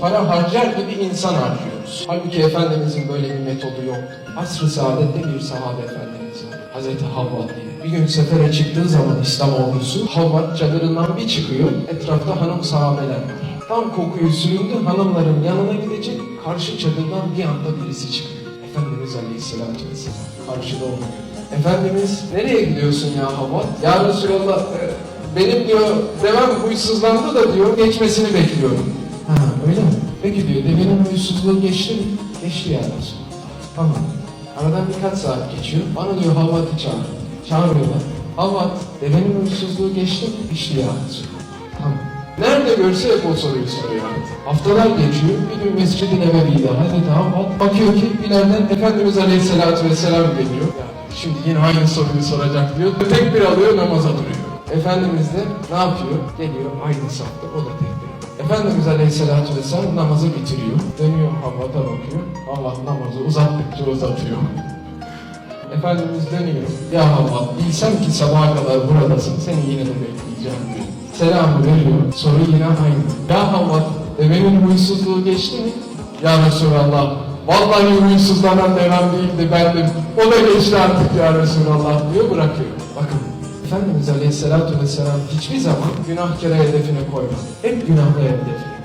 para harcar gibi insan harcıyoruz. Halbuki Efendimizin böyle bir metodu yoktu. Asr-ı saadette bir sahabe efendimiz var. Hazreti Havva diye. Bir gün sefere çıktığı zaman İslam ordusu Havva çadırından bir çıkıyor. Etrafta hanım sahabeler var. Tam kokuyu süründü hanımların yanına gidecek. Karşı çadırdan bir anda birisi çıkıyor. Efendimiz Aleyhisselatü Vesselam karşıda onu. Efendimiz nereye gidiyorsun ya Havva? Ya Resulallah e, benim diyor devem huysuzlandı da diyor geçmesini bekliyorum. Ha öyle mi? Peki diyor devenin huysuzluğu geçti mi? Geçti ya Resulallah. Tamam. Aradan birkaç saat geçiyor. Bana diyor Havvat'ı çağır. Çağırıyorlar. Havvat devenin huysuzluğu geçti mi? Geçti ya Resulallah. Tamam. Nerede görse hep o soruyu soruyor. Haftalar geçiyor. Bir gün Mescid-i Nebevi'de Hazreti Havvat bakıyor ki ileriden Efendimiz Aleyhisselatü Vesselam geliyor. Ya, şimdi yine aynı soruyu soracak diyor. Tekbir alıyor namaza duruyor. Efendimiz de ne yapıyor? Geliyor aynı safta o da tekbir. Efendimiz Aleyhisselatü Vesselam namazı bitiriyor. Dönüyor Havvat'a bakıyor. Havvat namazı uzattıkça uzatıyor. Efendimiz dönüyor. Ya Havvat bilsem ki sabaha kadar buradasın seni yine de bekleyeceğim diyor. Selamı veriyor. Soru yine aynı. Ya Havvat devenin huysuzluğu geçti mi? Ya Resulallah vallahi huysuzlanan devem değildi bendim. O da geçti artık ya Resulallah diyor bırakıyor. Bakın Efendimiz Aleyhisselatü Vesselam hiçbir zaman günahkara hedefine koymadı. Hep günahlı hedefine.